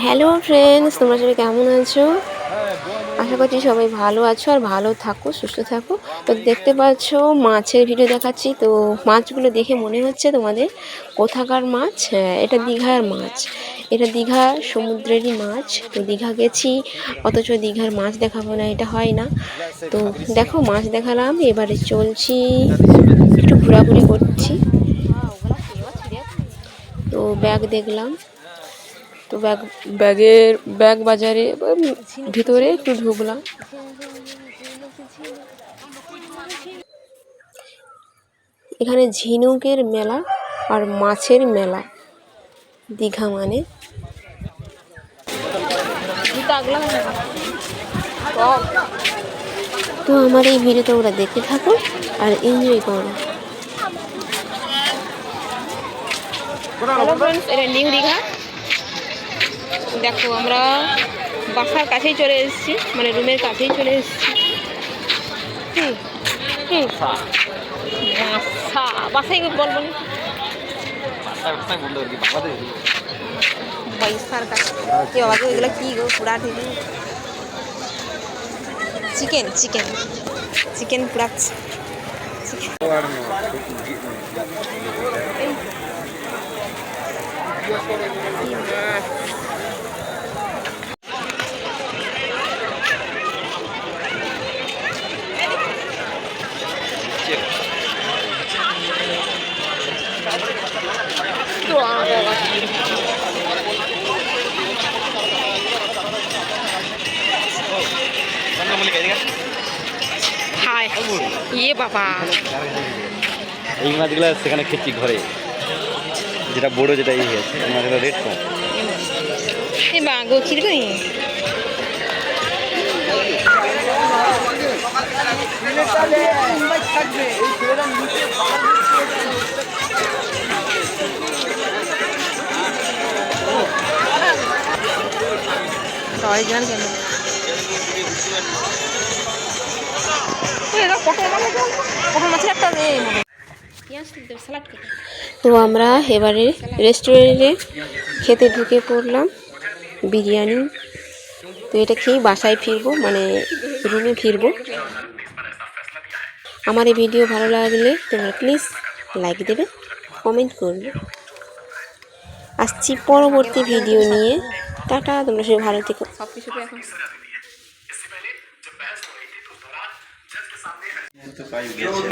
Hello friends তোমরা সবাই কেমন আছো? আশা করছি সবাই ভালো আছো আর ভালো থাকো, সুস্থ থাকো। তো দেখতে পাচ্ছ, মাছের ভিডিও দেখাচ্ছি। তো মাছগুলো দেখে মনে হচ্ছে তোমাদের কোথাকার মাছ? হ্যাঁ এটা দীঘার মাছ। এটা দীঘা সমুদ্রেরই মাছ। তো দীঘা গেছি, অথচ দীঘার মাছ দেখাবো না, এটা হয় না। তো দেখো, মাছ দেখালাম, এবারে চলছি একটু ঘোরাঘুরি করছি। তো ব্যাগ দেখলাম। তো ব্যাগ, ব্যাগের, ব্যাগ বাজারে ভিতরে একটু ঢুকলাম। এখানে ঝিনুকের মেলা আর মাছের মেলা, দীঘা মানে। তো আমার এই ভিডিওটা ওরা দেখতে থাকো আর এনজয় করো। হ্যালো ফ্রেন্ডস এটা নিউ দীঘা। দেখো আমরা বাসার কাছেই চলে এসেছি মানে রুমের কাছেই চলে এসেছি। হুম হুম। বাসা বাসাই বলব না। বাইসার কাছে। কি বাবা গো এগুলো কি গো পুরা ঢিলি। Chicken chicken. চিকেন পুরা হাই ইয়ে বাবা। এই মাছগুলো সেখানে খেয়েছি ঘরে। যেটা বড় যেটা এই আছে এই মাছগুলো রেট কম। এ বাগো কীরকম অরিজিনাল তো আমরা এবারে রেস্টুরেন্টে খেতে ঢুকে পড়লাম, বিরিয়ানি। তো এটা খেয়েই বাসায় ফিরবো মানে রুমে ফিরবো। আমার এই ভিডিও ভালো লাগলে তোমরা প্লিজ লাইক দেবে কমেন্ট করবে। আসছি পরবর্তী ভিডিও নিয়ে। টাটা তোমরা সবাই ভালো থেকো। সব কিছু এখন তো পাই গেছে